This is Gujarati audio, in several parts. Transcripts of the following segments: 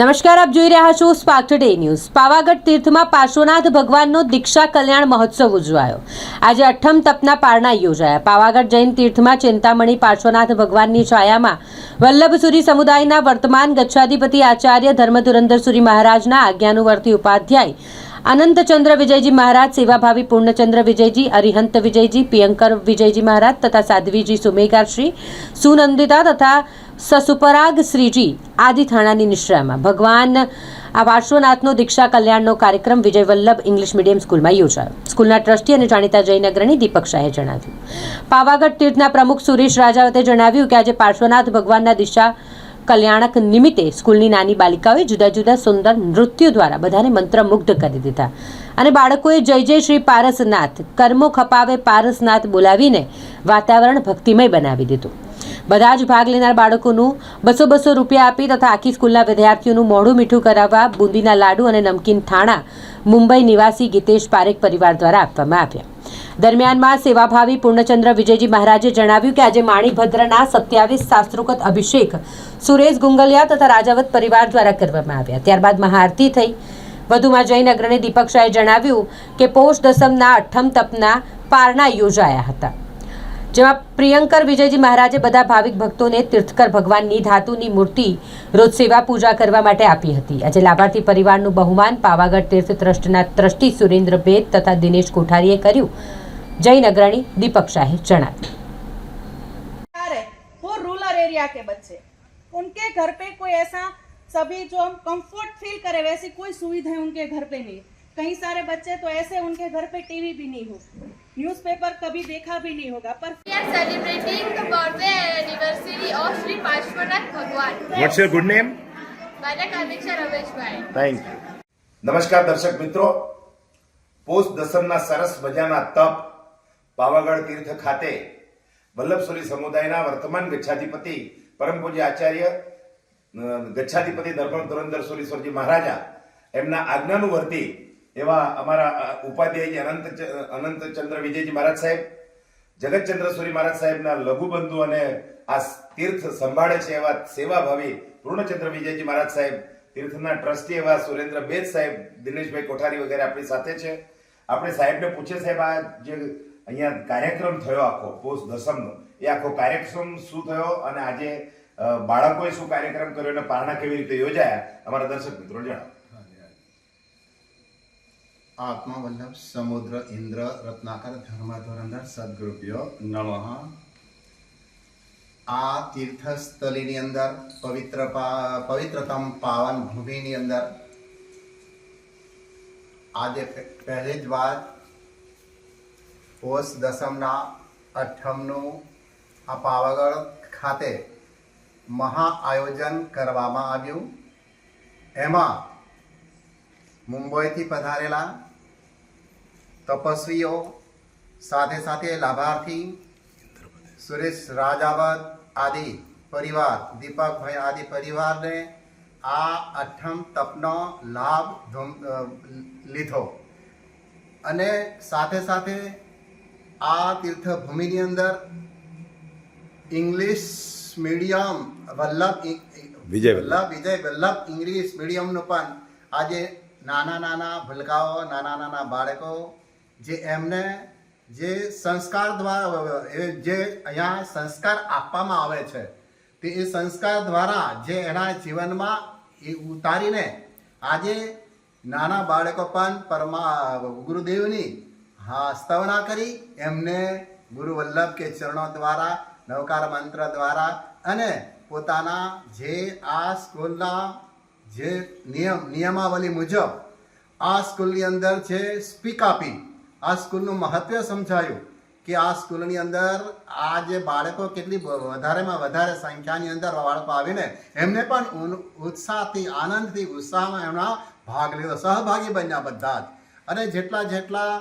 નમસ્કાર, આપ જોઈ રહ્યા છો સ્પાર્ક ટુડે ન્યૂઝ પાવાગઢ તીર્થમાં પાર્શ્વનાથ ભગવાનનો દીક્ષા કલ્યાણ મહોત્સવ ઉજવાયો. આજે અઠમ તપના પારણા યોજાયા. પાવાગઢ જૈન તીર્થમાં ચિંતામણી પાર્શ્વનાથ ભગવાનની છાયામાં વલ્લભસુરી સમુદાયના વર્તમાન ગચ્છાધિપતિ આચાર્ય ધર્મધુરંધરસુરી મહારાજના આજ્ઞાનુવર્તી ઉપાધ્યાય અનંતચંદ્ર વિજયજી મહારાજ, સેવાભાવી પૂર્ણચંદ્ર વિજયજી, અરિહંત વિજયજી, પિયંકર વિજયજી મહારાજ તથા સાધ્વીજી સુમેગાશ્રી સુનંદિતા તથા સસુપરાગ શ્રીજી આદિ થાણાની નિશ્રામાં. ભગવાન આ પાર્શ્વનાથનો દીક્ષા કલ્યાણનો કાર્યક્રમ વિજય વલ્લભ ઇંગ્લિશ મીડિયમ સ્કૂલમાં યોજાયો. સ્કૂલના ટ્રસ્ટી અને જાણીતા જૈન અગ્રણી દીપક શાહે જણાવ્યું. પાવાગઢ તીર્થના પ્રમુખ સુરેશ રાજાવતે જણાવ્યું કે આજે પાર્શ્વનાથ ભગવાનના દિશા કલ્યાણક નિમિત્તે સ્કૂલની નાની બાલિકાઓએ જુદા જુદા સુંદર નૃત્યો દ્વારા બધાને મંત્રમુગ્ધ કરી દીધા. અને બાળકોએ જય જય શ્રી પારસનાથ, કર્મો ખપાવે પારસનાથ બોલાવીને વાતાવરણ ભક્તિમય બનાવી દીધું. બધા જ ભાગ લેનાર બાળકોનું બસો બસો રૂપિયા આપી તથા આખી સ્કૂલના વિદ્યાર્થીઓનું મોઢું મીઠું કરાવવા બુંદીના લાડુ અને નમકીન થાણા મુંબઈ નિવાસી ગીતેશ પારેખ પરિવાર દ્વારા આપવામાં આવ્યા. દરમિયાનમાં સેવાભાવી પૂર્ણચંદ્ર વિજયજી મહારાજે જણાવ્યું કે આજે માણીભદ્રના સત્યાવીસ શાસ્ત્રોકત અભિષેક સુરેશ ગુંગલિયા તથા રાજાવત પરિવાર દ્વારા કરવામાં આવ્યા. ત્યારબાદ મહાઆરતી થઈ. વધુમાં જૈન અગ્રણી દીપક શાહે જણાવ્યું કે પોષ દસમના અઠમ તપના પારણા યોજાયા હતા. જેમાં પ્રિયંકર વિજયજી મહારાજે બધા ભાવિક ભક્તોને તીર્થકર ભગવાનની ધાતુની મૂર્તિ રોજ સેવા પૂજા કરવા માટે આપી હતી આજે લાભાર્થી પરિવારનું બહુમાન પાવાગઢ તીર્થ ટ્રસ્ટના ટ્રસ્ટી સુરેન્દ્ર ભેદ તથા દિનેશ કોઠારીએ કર્યું જૈન અગ્રણી દીપક શાહે જણાવ્યું है वो रूरल एरिया के बच्चे उनके घर पे कोई ऐसा सभी जो हम कंफर्ट फील करें वैसी कोई सुविधा उनके घर पे नहीं कई सारे बच्चे तो ऐसे उनके घर पे टीवी भी नहीं हो न्यूज़पेपर कभी देखा भी नहीं होगा पर We are celebrating the birthday anniversary of Sri Parshvanath Bhagwan. What's your good name? મારા કામિક્ષા રમેશભાઈ Thank you. નમસ્કાર દર્શક મિત્રો પોષ દસમના સરસ મજાના તપ પાવાગઢ તીર્થ ખાતે વલ્લભસુરી સમુદાયના વર્તમાન ગચ્છાધિપતિ પરમ પૂજ્ય આચાર્ય અ, ગચ્છાધિપતિ ધર્મ ધુરંધર સુરીશ્વરજી મહારાજા એમના આજ્ઞાનુવર્તી એવા અમારા ઉપાધ્યાય અનંત અનંતચંદ્ર વિજયજી મહારાજ સાહેબ, જગતચંદ્ર સૂરી મહારાજ સાહેબના લઘુબંધુ અને આ તીર્થ સંભાળે છે એવા સેવાભાવી પૂર્ણચંદ્ર વિજયજી મહારાજ સાહેબ, તીર્થના ટ્રસ્ટી એવા સુરેન્દ્ર બેદ સાહેબ, દિનેશભાઈ કોઠારી વગેરે આપણી સાથે છે. આપણે સાહેબને પૂછે સાહેબ, આ જે અહીંયા કાર્યક્રમ થયો આખો, પોષ દસમનો, એ આખો કાર્યક્રમ શું થયો અને આજે બાળકોએ શું કાર્યક્રમ કર્યો અને પારણા કેવી રીતે યોજાયા? અમારા દર્શક મિત્રો, જણાવો. આત્મા વલ્લભ સમુદ્ર ઇન્દ્ર રત્નાકર ધર્મધુરંધર સદગુરુભ્યો નમઃ આ તીર્થસ્થલીની અંદર પવિત્ર પા- પવિત્રતમ પાવન ભૂમિની અંદર આજે પે- પહેલી જ વાત પોષ દસમના અઠમનું આ પાવાગઢ ખાતે મહા આયોજન કરવામાં આવ્યું એમાં મુંબઈથી પધારેલા તપસ્વીઓ સાથે સાથે લાભાર્થી સુરેશ રાજાવત આદિ પરિવાર દીપકભાઈ આદિ પરિવારને આ અઠમ તપનો લાભ લીધો અને સાથે સાથે આ તીર્થભૂમિની અંદર English medium Vallabh Vijay. Vallabh Vijay Vallabh English મીડિયમનું પણ આજે નાના નાના ભૂલકાઓ નાના નાના બાળકો જે એમને જે સંસ્કાર દ્વારા જે અહીંયા સંસ્કાર આપવામાં આવે છે, તે એ સંસ્કાર દ્વારા જે એના જીવનમાં એ ઉતારીને આજે નાના બાળકો પણ પરમા ગુરુદેવની હા, સ્તવના કરી એમને ગુરુ વલ્લભ કે ચરણો દ્વારા, નવકાર મંત્ર દ્વારા અને પોતાના જે આ સ્કૂલના જે નિયમ, નિયમાવલી મુજબ આ સ્કૂલની અંદર છે સ્પીક આપી આ સ્કૂલનું મહત્વ સમજાયું કે આ સ્કૂલની અંદર આ જે બાળકો કેટલી વધારેમાં વધારે સંખ્યાની અંદર બાળકો આવીને એમને પણ ઉત્સાહથી, આનંદથી, ઉત્સાહમાં એમના ભાગ લીધો, સહભાગી બન્યા બધા જ. અને જેટલા જેટલા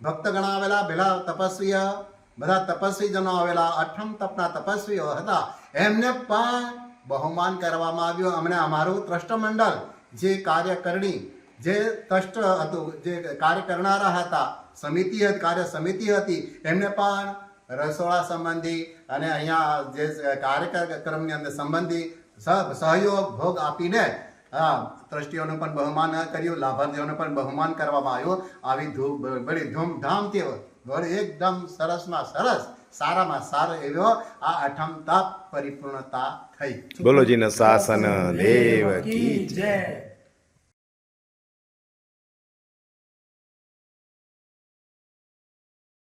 ભક્તગણ આવેલા, પેલા તપસ્વીઓ, બધા તપસ્વીજનો આવેલા, અઠમ તપના તપસ્વીઓ હતા, એમને પણ બહુમાન કરવામાં આવ્યું. અમને અમારું ત્રષ્ટમંડળ જે કાર્યકરણી જે ત્રષ્ટ હતું, જે કાર્ય કરનારા હતા સમિતિ કાર્ય સમિતિ હતી. એમને પણ રસોડા સંબંધી અને અહીંયા જે કાર્યક્રમની અંદર સંબંધી સહયોગ, ભોગ આપીને ટ્રસ્ટીઓનું પણ બહુમાન કર્યું, લાભાર્થીઓનું પણ બહુમાન કરવામાં આવ્યું. આવી ધૂમ બળી ધૂમધામથી વળી એકદમ સરસમાં સરસ, સારામાં સારો એવો આ અઠમ તાપ પરિપૂર્ણતા થઈ. બોલો જીના શાસન દેવ કી જય.